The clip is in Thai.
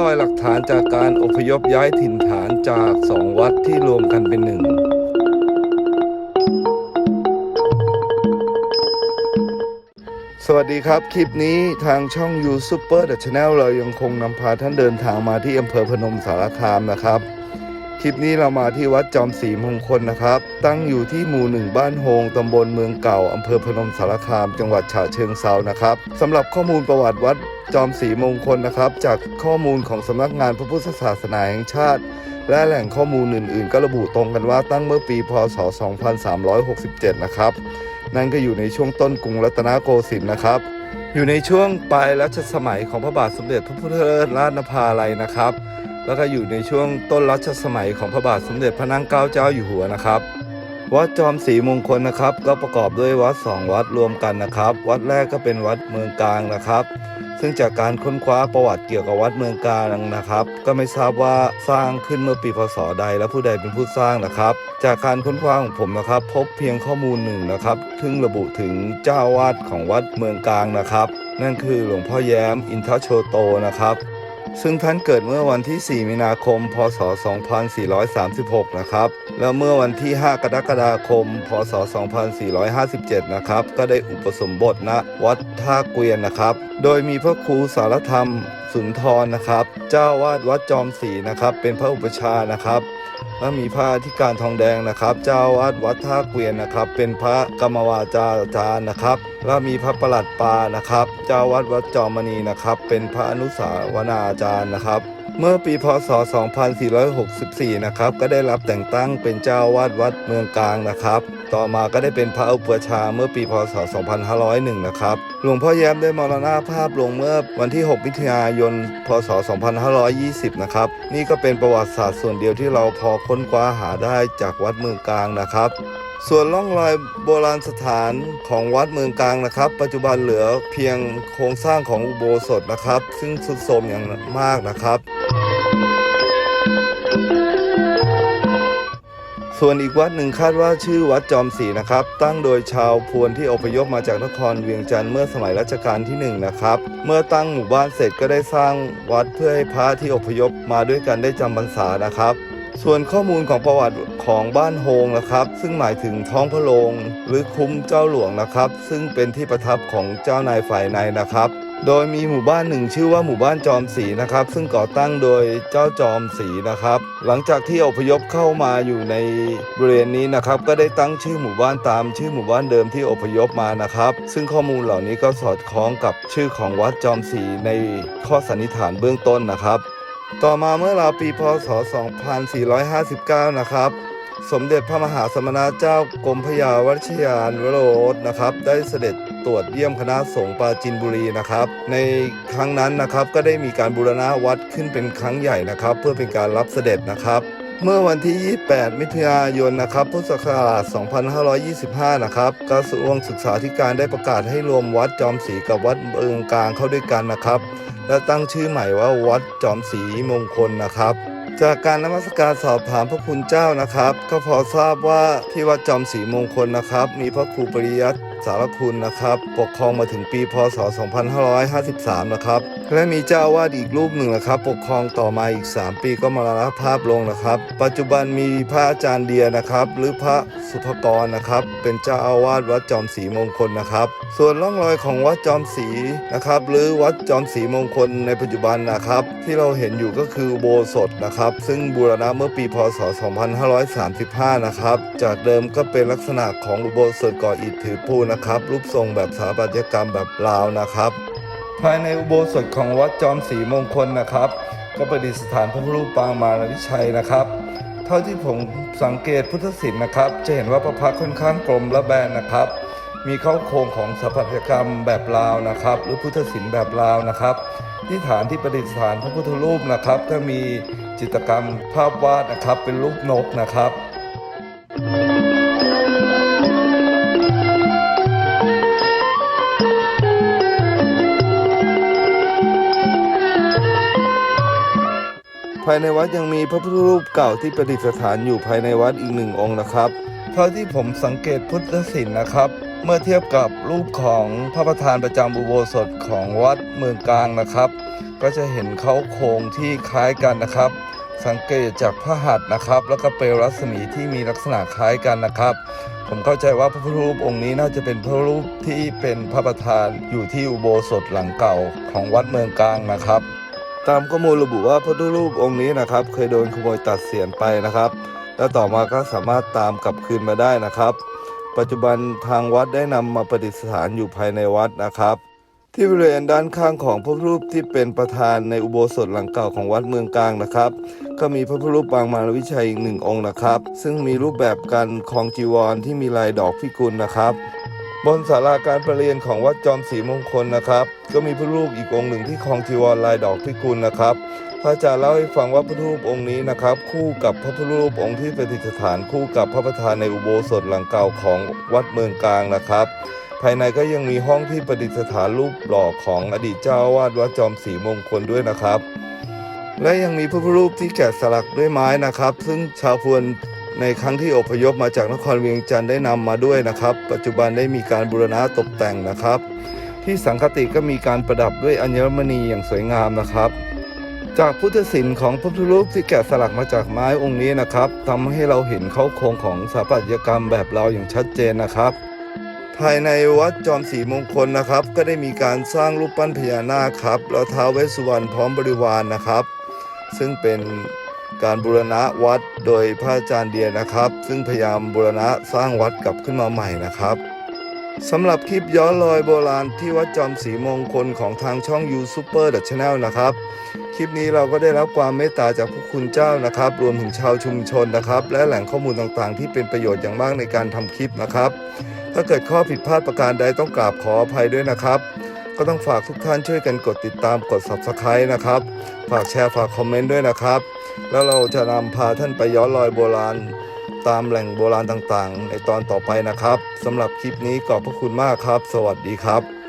รอยหลักฐานจากการอพยพย้ายถิ่นฐานจากสองวัดที่รวมกันเป็นหนึ่งสวัสดีครับ คลิปนี้ทางช่อง You Super The Channel เรายังคงนำพาท่านเดินทางมาที่อำเภอพนมสารคามนะครับ ลิปนี้เรามาที่วัดจอมศรีมงคลนะครับ ตั้งอยู่ที่หมู่หนึ่งบ้านโฮงตำบลเมืองเก่าอำเภอพนมสารคาม จังหวัดฉะเชิงเซานะครับสำหรับข้อมูลประวัติวัดจอมศรีมงคลนะครับ จากข้อมูลของสำนักงานพระพุทธศาสนาแห่งชาติ และแหล่งข้อมูลอื่น ๆ ก็ระบุตรงกันว่าตั้งเมื่อปีพศ 2367 นะครับ นั่นก็อยู่ในช่วงต้นกรุงรัตนโกสินทร์นะครับ อยู่ในช่วงปลายรัชสมัยของพระบาทสมเด็จพระพุทธเลิศราชนภาลัยนะครับ แล้วก็อยู่ในช่วงต้นรัชสมัยของพระบาทสมเด็จพระนั่งเกล้าเจ้าอยู่หัวนะครับ วัดจอมศรีมงคลนะครับ ก็ประกอบด้วยวัดสองวัดรวมกันนะครับ วัดแรกก็เป็นวัดเมืองกลางนะครับ ซึ่งจากการค้นคว้าประวัติเกี่ยวกับวัดเมืองกลาญนะครับ ก็ไม่ทราบว่าสร้างขึ้นเมื่อปีพศใดและผู้ใดเป็นผู้สร้างนะครับ จากการค้นคว้าของผมนะครับ พบเพียงข้อมูลหนึ่งนะครับซึ่งระบุถึงเจ้าวาดของวัดเมืองกลางนะครับ นั่นคือหลวงพ่อแย้มอินทโชโตนะครับ ซึ่งท่านเกิดเมื่อวันที่ 4 มีนาคม พศ 2436 นะครับ แล้วเมื่อวันที่ 5 กรกฎาคม พศ 2457 นะครับ ก็ได้อุปสมบทณวัดท่าเกวียนนะครับ โดยมีพระครูสารธรรมสุนทรนะครับ เจ้าวาดวัดจอมศรีนะครับ เป็นพระอุปชานะครับ และมีพระอธิการทองแดงนะครับ เจ้าวาดวัดท่าเกวียนนะครับ เป็นพระกรรมวาจาจารย์นะครับ และมีพระประหลัดปานะครับ เจ้าวัดวัดจอมณีนะครับ เป็นพระอนุสาวนาจารย์นะครับ เมื่อปีพศ 2464 นะครับ ก็ได้รับแต่งตั้งเป็นเจ้าวาดวัดเมืองกลางนะครับ ต่อมาก็ได้เป็นพระอุปชาเมื่อปีพศ 2501 นะครับหลวงพ่อแย้มได้มรณภาพลงเมื่อวันที่ 6 มิถุนายน พศ 2520 นะครับ นี่ก็เป็นประวัติศาสตร์ส่วนเดียวที่เราพอค้นคว้าหาได้จากวัดเมืองกลางนะครับส่วนร่องรอยโบราณสถานของวัดเมืองกลางนะครับ ปัจจุบันเหลือเพียงโครงสร้างของอุโบสถนะครับ ซึ่งทรุดโทรมอย่างมากนะครับ ส่วนอีกวัดหนึ่งคาดว่าชื่อวัดจอมศรีนะครับ ตั้งโดยชาวพวนที่อพยพมาจากนครเวียงจันทร์เมื่อสมัยรัชกาลที่หนึ่งนะครับ เมื่อตั้งหมู่บ้านเสร็จก็ได้สร้างวัดเพื่อให้พระที่อพยพมาด้วยกันได้จำพรรษานะครับส่วนข้อมูลของประวัติของบ้านโฮงนะครับ ซึ่งหมายถึงท้องพระโรงหรือคุ้มเจ้าหลวงนะครับ ซึ่งเป็นที่ประทับของเจ้านายฝ่ายในนะครับ โดยมีหมู่บ้านหนึ่งชื่อว่าหมู่บ้านจอมศรีนะครับ ซึ่งก่อตั้งโดยเจ้าจอมศรีนะครับ หลังจากที่อพยพเข้ามาอยู่ในบริเวณนี้นะครับ ก็ได้ตั้งชื่อหมู่บ้านตามชื่อหมู่บ้านเดิมที่อพยพมานะครับ ซึ่งข้อมูลเหล่านี้ก็สอดคล้องกับชื่อของวัดจอมศรีในข้อสันนิษฐานเบื้องต้นนะครับ ต่อมาเมื่อราวปีพศ 2459 นะครับสมเด็จพระมหาสมณเจ้ากรมพยาวัชยานวโรสนะครับ ได้เสด็จ ตรวจเยี่ยมคณะสงฆ์ปราจินบุรีนะครับ ในครั้งนั้นนะครับก็ได้มีการบูรณะวัดขึ้นเป็นครั้งใหญ่นะครับ เพื่อเป็นการรับเสด็จนะครับ เมื่อวันที่ 28 มิถุนายนนะครับพุทธศักราช 2525 นะครับกระทรวงศึกษาธิการได้ประกาศให้รวมวัดจอมศรีกับวัดเมืองกลางเข้าด้วยกันนะครับ และตั้งชื่อใหม่ว่าวัดจอมศรีมงคลนะครับจากการนมัสการสอบถามพระคุณเจ้านะครับ ก็พอทราบว่าที่วัดจอมศรีมงคลนะครับ มีพระครูปริยัติ สารคุณนะครับ ปกครองมาถึงปีพศ 2553 นะครับและมีเจ้าวาดอีกรูปหนึ่งนะครับ ปกครองต่อมาอีก 3 ปีก็มรณภาพลงนะครับ ปัจจุบันมีพระอาจารย์เดียนะครับ หรือพระสุภกรนะครับ เป็นเจ้าอาวาสวัดจอมศรีมงคลนะครับ ส่วนร่องรอยของวัดจอมศรีนะครับ หรือวัดจอมศรีมงคลในปัจจุบันนะครับ ที่เราเห็นอยู่ก็คือโบสถนะครับ ซึ่งบูรณะเมื่อปีพศ 2535 นะครับ จากเดิมก็เป็นลักษณะของอุโบสถก่ออิฐถือปูนะครับ รูปทรงแบบสถาปัตยกรรมแบบลาวนะครับ ภายในอุโบสถของวัดจอมศรีมงคลนะครับ ก็ประดิษฐานพระพุทธรูปปางมารวิชัยนะครับ เท่าที่ผมสังเกตพุทธศิลป์นะครับ จะเห็นว่าพระพักค่อนข้างกลมและแบนนะครับ มีเข้าโครงของสถาปัตยกรรมแบบลาวนะครับ หรือพุทธศิลป์แบบลาวนะครับ ที่ฐานที่ประดิษฐานพระพุทธรูปนะครับก็มีจิตรกรรมภาพวาดนะครับเป็นรูปนกนะครับ ภายในวัดยังมีพระพุทธรูปเก่าที่ประดิษฐานอยู่ภายในวัดอีกหนึ่งองค์นะครับ เท่าที่ผมสังเกตพุทธศิลป์นะครับ เมื่อเทียบกับรูปของพระประธานประจำอุโบสถของวัดเมืองกลางนะครับ ก็จะเห็นเขาโครงที่คล้ายกันนะครับ สังเกตจากพระหัตถ์นะครับ แล้วก็เปลวรัศมีที่มีลักษณะคล้ายกันนะครับ ผมเข้าใจว่าพระพุทธรูปองค์นี้น่าจะเป็นพระรูปที่เป็นพระประธานอยู่ที่อุโบสถหลังเก่าของวัดเมืองกลางนะครับ ตามข้อมูลระบุว่าพระพุทธรูปองค์นี้นะครับ เคยโดนขโมยตัดเสียนไปนะครับ และต่อมาก็สามารถตามกลับคืนมาได้นะครับ ปัจจุบันทางวัดได้นำมาประดิษฐานอยู่ภายในวัดนะครับ ที่บริเวณด้านข้างของพระพุทธรูปที่เป็นประธานในอุโบสถหลังเก่าของวัดเมืองกลางนะครับ ก็มีพระพุทธรูปปางมารวิชัยอีกหนึ่งองค์นะครับ ซึ่งมีรูปแบบการคลองจีวรที่มีลายดอกพิกุลนะครับ บนศาลาการประเรียนของวัดจอมศรีมงคลนะครับ ก็มีพระรูปอีกองค์หนึ่งที่คลองจีวรลายดอกพิกุลนะครับ พระอาจารย์เล่าให้ฟังว่าพระรูปองค์นี้นะครับ คู่กับพระพุทธรูปองค์ที่ประดิษฐานคู่กับพระประธานในอุโบสถหลังเก่าของวัดเมืองกลางนะครับ ภายในก็ยังมีห้องที่ประดิษฐานรูปหล่อของอดีตเจ้าอาวาดวัดจอมศรีมงคลด้วยนะครับ และยังมีพระพุทธรูปที่แกะสลักด้วยไม้นะครับ ซึ่งชาวพวน ในครั้งที่อพยพมาจากนครเวียงจันทร์ได้นำมาด้วยนะครับ ปัจจุบันได้มีการบูรณะตกแต่งนะครับ ที่สังคติก็มีการประดับด้วยอัญมณีอย่างสวยงามนะครับ จากพุทธศิลป์ของพระพุทธรูปที่แกะสลักมาจากไม้องค์นี้นะครับทำให้เราเห็นเขาโครงของสถาปัตยกรรมแบบเราอย่างชัดเจนนะครับ ภายในวัดจอมศรีมงคลนะครับ ก็ได้มีการสร้างรูปปั้นพญานาคครับแล้วท้าวเวสสุวรรณพร้อมบริวารนะครับ ซึ่งเป็น การบูรณะวัดโดยพระอาจารย์เดียนะครับ ซึ่งพยายามบูรณะสร้างวัดกลับขึ้นมาใหม่นะครับสำหรับคลิปย้อนรอยโบราณที่วัดจอมศรีมงคลของทางช่อง You Super The Channel นะครับ คลิปนี้เราก็ได้รับความเมตตาจากพระคุณเจ้านะครับ รวมถึงชาวชุมชนนะครับ และแหล่งข้อมูลต่างๆ ที่เป็นประโยชน์อย่างมากในการทำคลิปนะครับ ถ้าเกิดข้อผิดพลาดประการใดต้องกราบขออภัยด้วยนะครับ ก็ต้องฝากทุกท่านช่วยกันกดติดตามกด Subscribe นะครับ ฝากแชร์ฝากคอมเมนต์ด้วยนะครับ แล้วเราจะนำพาท่านไปย้อนรอยโบราณ ตามแหล่งโบราณต่างๆ ในตอนต่อไปนะครับสำหรับคลิปนี้ขอบพระคุณมากครับ สวัสดีครับ